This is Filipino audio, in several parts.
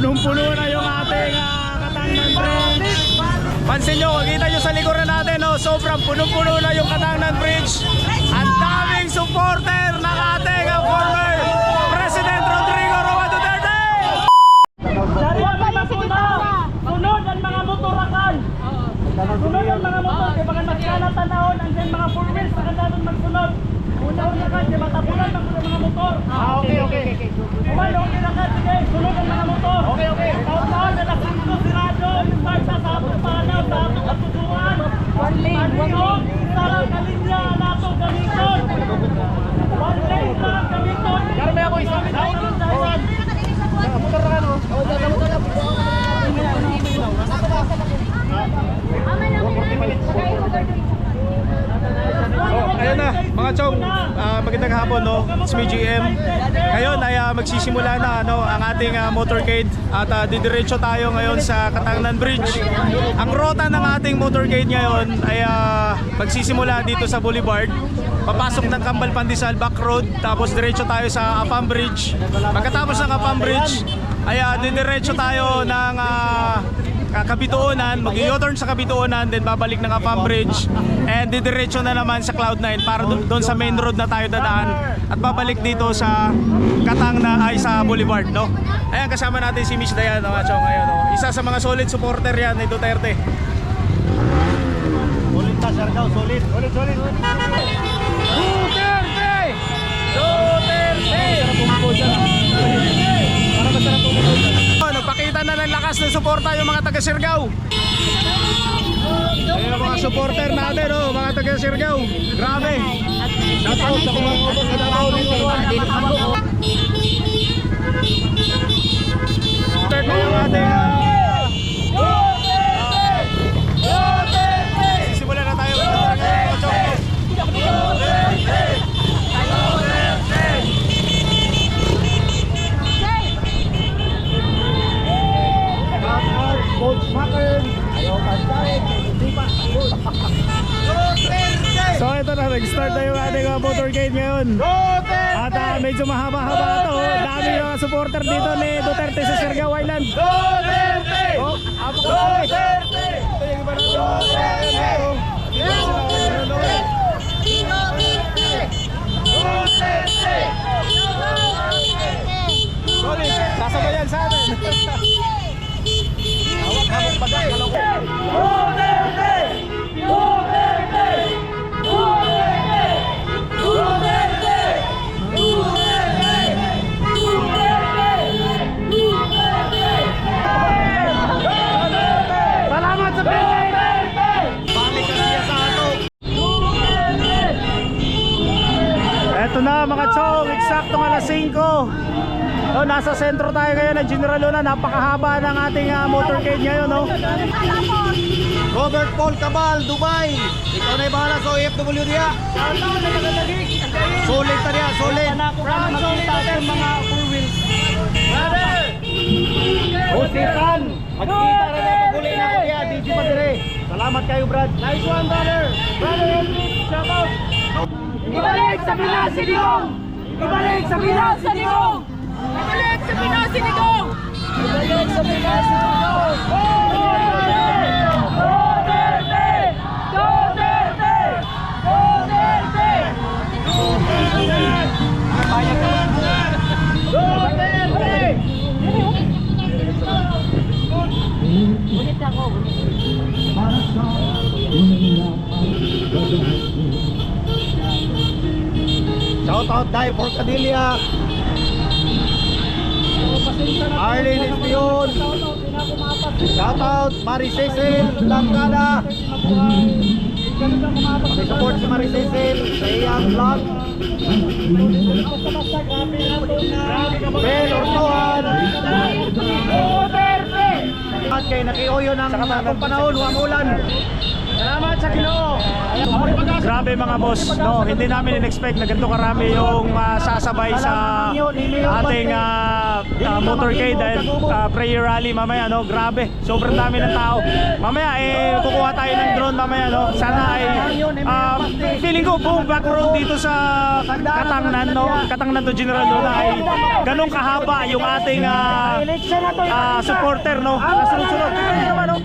Punong-puno na yung ating uh, Katangnan Bridge. Pansin nyo, kita nyo sa likuran natin, no? sobrang punong-puno na yung Katangnan Bridge. Ang daming supporter ng ating uh, former President Rodrigo Roa Duterte! Huwag ka makikita! Sunod ang mga motorakan! Sunod ang mga motor, kaya baka magkalat tanahon, andyan mga four wheels, saka dapat magsunod. Una-una ka, di matapulan ang mga motor. Ah, okay, okay. Kumay, okay na ka, sige, sunod ang mga motor. Okay, okay. Taon-taon na nasinto sirado, yung barsa sa atong panaw, sa atong katutuan. One lane, one lane. Sarang kalinya. One lane lang gamiton. Karme ako isa. Motor na no? Oh, ayun na, mga chong, ah, magandang hapon no. It's me GM. Ngayon ay ah, magsisimula na ano ang ating ah, motorcade at ah, didiretso tayo ngayon sa Katangnan Bridge. Ang rota ng ating motorcade ngayon ay ah, magsisimula dito sa Boulevard. Papasok ng Kambal Pandesal Back Road tapos diretso tayo sa Apam Bridge. Pagkatapos ng Apam Bridge ay ah, didiretso tayo ng uh, Kabituonan, mag-u-turn sa Kabituonan, then babalik ng Apam Bridge and didiretso na naman sa Cloud9 para do- doon sa main road na tayo dadaan at babalik dito sa Katang na ay sa Boulevard, no? Ayan kasama natin si Miss Dayan, mga chong ngayon, no? Isa sa mga solid supporter yan ni Duterte. Solid ta, Siargao, solid. Solid, solid. Duterte! Duterte! Para masarap po Oh, nagpakita na ng lakas ng suporta yung mga taga Siargao. Ayun mga supporter natin, oh, mga taga Siargao. Grabe. Shout out sa mga ubos na na mga chong, eksaktong alas 5. Oh, nasa sentro tayo ngayon ng General Luna. Napakahaba ng ating ah, motorcade ngayon, no? Robert Paul Cabal, Dubai. Ikaw na yung bahala sa OFW niya. Solid ka niya, solid. Ka makita sa mga four wheels. Usitan. Magkita na na paguli na ko niya. DJ Madre. Salamat kayo, Brad. Nice one, brother! Brother Henry, shout out! Ibalik sa Pinas, Sinigong! Ibalik sa Pinas, Sinigong! Ibalik sa Pinas, Sinigong! Ibalik sa Pinas, Sinigong! Duterte! Duterte! Duterte! Duterte! Duterte! Shout out dahil for Cadilla. Arlene Espion. Shout out Mari Cecil Langkada. Support si Mari Cecil iyang vlog. Bel Ortohan. At kay nakiuyo ng panahon, huwag ulan. Salamat sa Ginoo. Grabe mga boss, no, hindi namin in-expect na ganito karami yung ah, sasabay sa ating ah, ah, motorcade dahil ah, prayer rally mamaya, no, grabe, sobrang dami ng tao. Mamaya, eh, kukuha tayo ng drone mamaya, no, sana ay, ah, feeling ko buong back road dito sa Katangnan, no, Katangnan to General Luna ay ganun kahaba yung ating ah, ah, supporter, no, nasunod-sunod. Ano naman, no?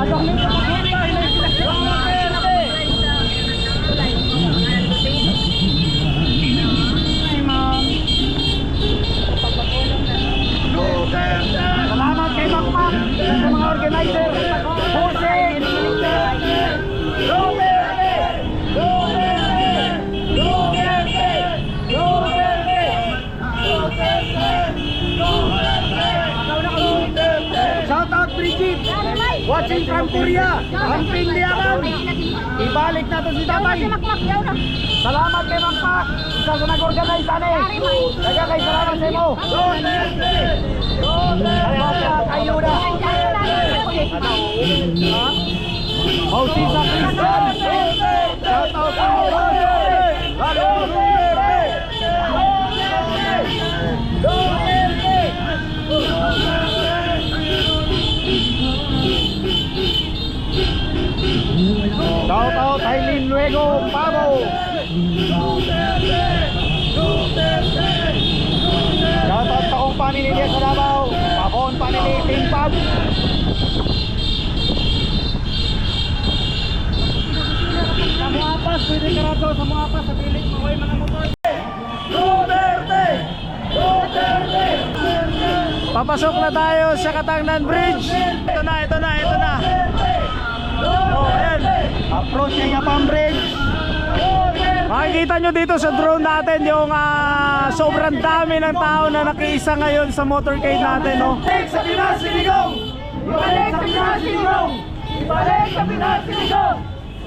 Salamat Ibalik na to si tatay. Salamat kay Mac. Isa sa nag-organize ani. Daga kay salamat sa imo. Salamat sa ayuda. Bautista Christian. Pwede ka rato sa mga apas sa piling mga mga motor. Papasok na tayo sa Katangnan Bridge. Ito na, ito na, ito na. Oh, ayan. Approach niya pang bridge. Makikita nyo dito sa drone natin yung ah, sobrang dami ng tao na nakiisa ngayon sa motorcade natin, no? Sa Pinas, Sinigong! Ibalik sa Pinas, Sinigong! Ibalik sa Pinas, Sinigong!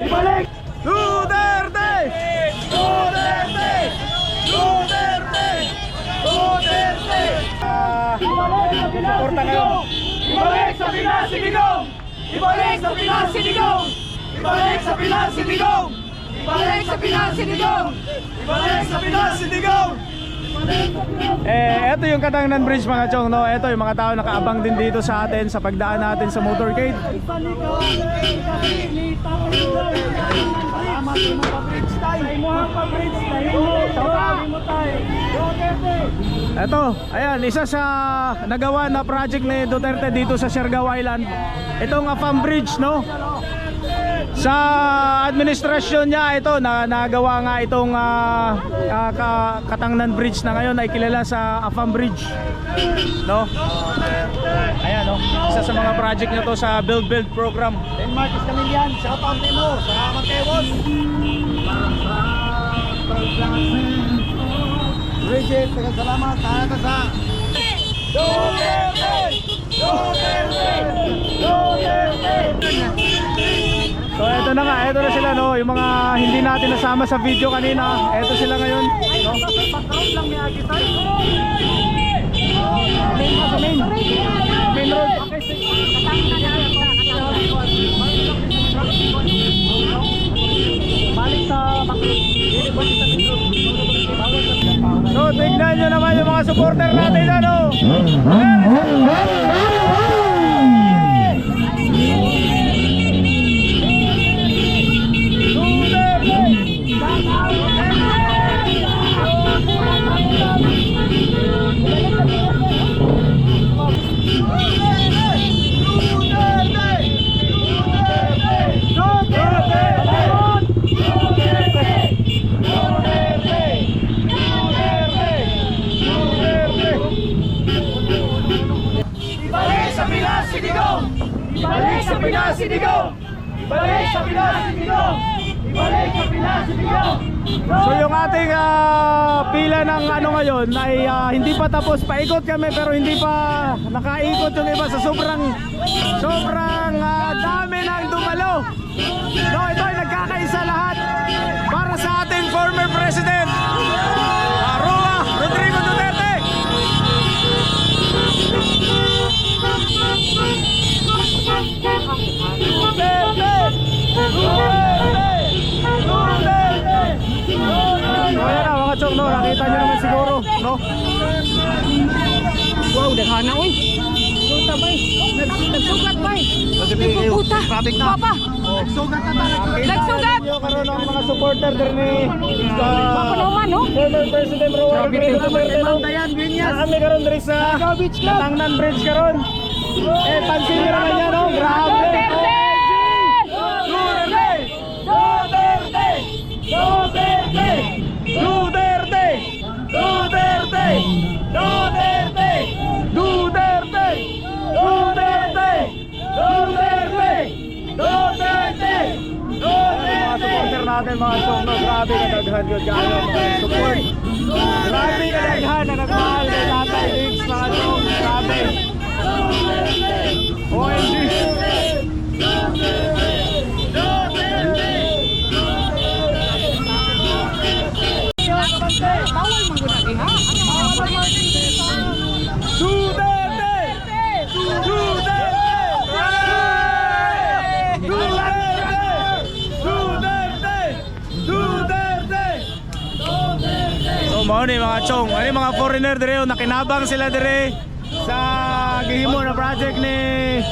Ibalik! Duterte! Duterte! Duterte! Duterte! Ngayon. Ibalik sa Pinas, Sinigong! Ibalik sa Pinas, Sinigong! Ibalik sa Pinas, Sinigong! Ibalik sa Pinas, Sinigong! Ibalik sa Pinas, Sinigong! eh, ito yung Katangnan Bridge mga chong, no? Ito yung mga tao nakaabang din dito sa atin sa pagdaan natin sa motorcade. Ito, ayan, isa sa nagawa na project ni Duterte dito sa Siargao Island. Itong Afam Bridge, no? Sa administrasyon niya, ito, na nagawa nga itong ah, ah, ka- Katangnan Bridge na ngayon ay kilala sa Afam Bridge. No? Ayan, no? Isa sa mga project niya to sa Build Build program. Denmark is Camillian. Shout out din mo. Kayo, boss. Bridget, salamat. Sa... Duterte! Duterte! Duterte! So ito na nga, ito na sila no, yung mga hindi natin nasama sa video kanina. Ito sila ngayon, no? lang ni Agi tayo. Main road. Balik sa So tignan nyo naman yung mga supporter natin ano. Ibalik tapos. Paikot kami pero hindi pa nakaikot yung iba sa sobrang sobrang ah, dami ng dumalo. No, ito ay nagkakaisa lahat para sa ating former president ah, Roa Rodrigo Duterte. So ayan na mga chong, no, nakita nyo naman siguro, no? Wow, dahana uy. Puta bay. Nagsugat bay. Puta. Traffic na. Papa. Nagsugat na tayo. Nagsugat! Nyo karoon ang mga supporter din ni uh, Papanuman no? former President Roa Duterte. Dayan, Vinyas. Kami karoon din sa Tangnan Bridge karoon. Eh, pansin nyo naman yan, no? Grabe! Duterte! Duterte! Duterte! Duterte! Duterte! Duterte! namin mga songno. Grabe na daghan yun dyan yung mga support. Grabe na daghan na nagmahal kay Tatay Diggs mga song. Grabe. OMG. OMG. Mao ni mga chong, ani mga foreigner dire nakinabang sila dire sa gihimo na project ni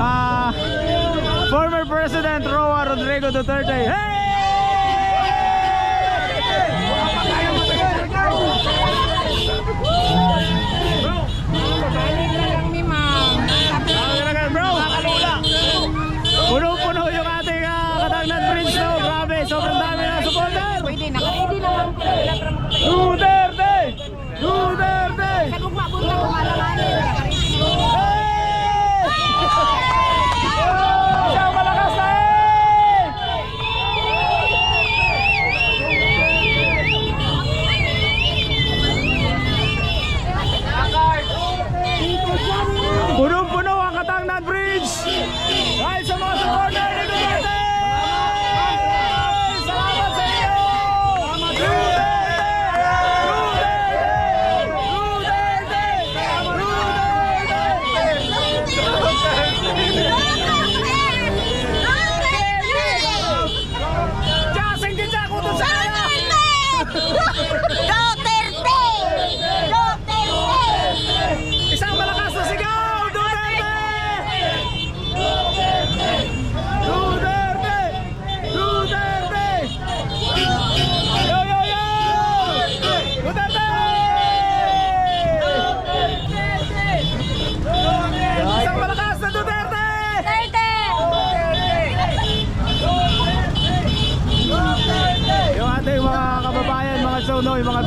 ah former President Roa Rodrigo Duterte. Hey! Balik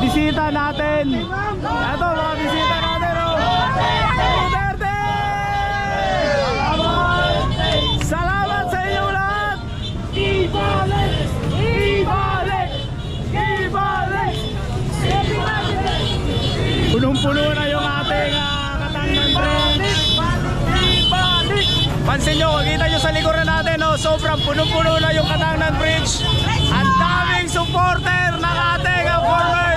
bisita natin. Ito, mga bisita natin, oh. Duterte! Salamat sa inyo lahat! Ibalik! Ibalik! Ibalik! Punong-puno na yung ating uh, Katangnan Bridge. Ibalik! Pansin nyo, kita nyo sa likuran natin, no? sobrang punong-puno na yung Katangnan Bridge. Ang daming supporter ng ating uh, former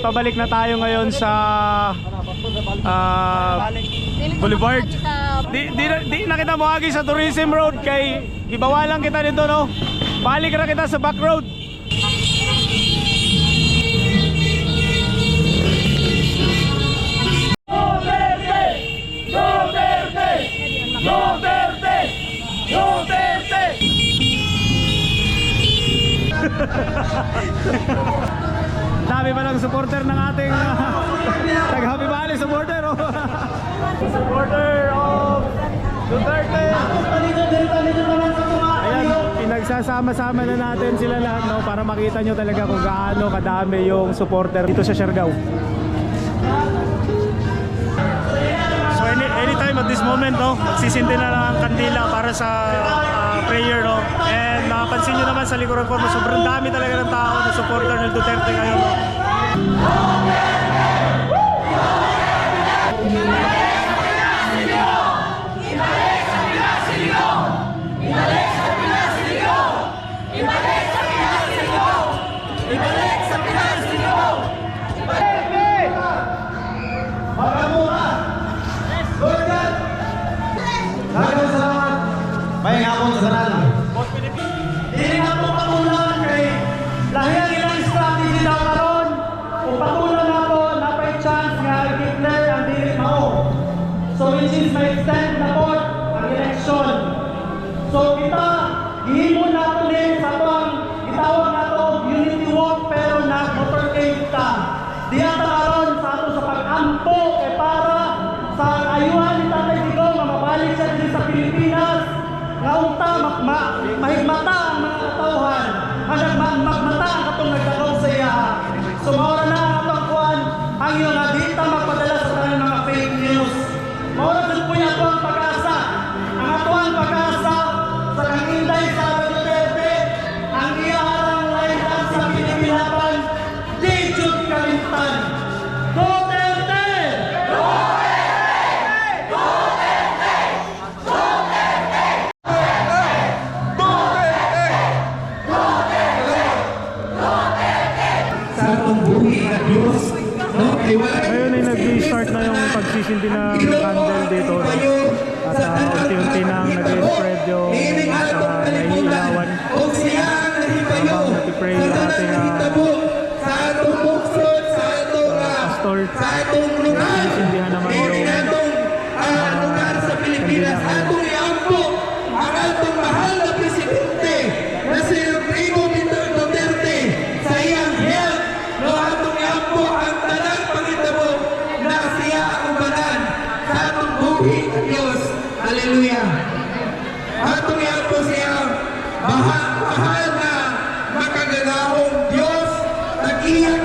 ayun na ngayon ay pabalik na tayo ngayon sa ah, Boulevard. Di, di, di na kita moagi sa Tourism Road kay gibawalan kita dito no. Balik na kita sa back road. supporter ng ating uh, tag Happy Valley supporter. Oh. supporter of Duterte. Ayan, pinagsasama-sama na natin sila lahat no, para makita nyo talaga kung gaano kadami yung supporter dito sa Siargao. So any, anytime at this moment, no, magsisinti na lang ang kandila para sa uh, prayer. No? And napansin nyo naman sa likuran ko, sobrang dami talaga ng tao na supporter ng Duterte ngayon. No? Amen. ma mahigmata Hallelujah. At tungyan po siya, mahal, mahal na makaganahong Diyos, nag-iyak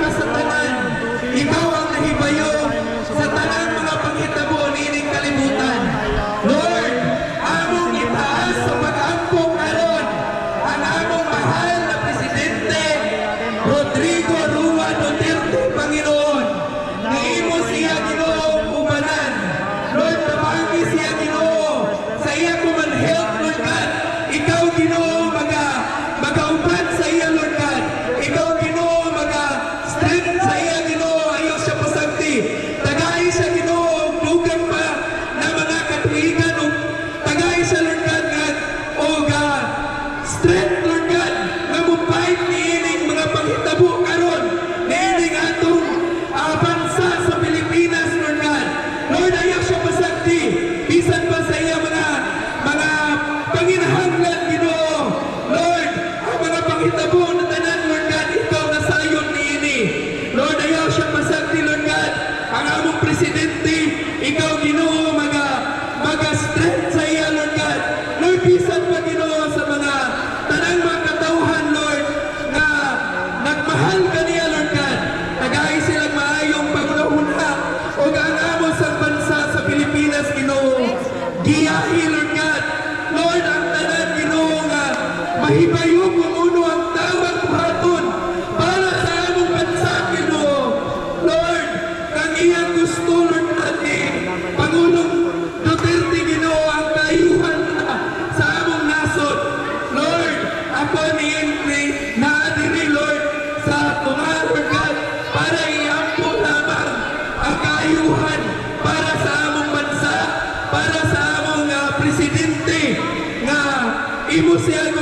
Luciano.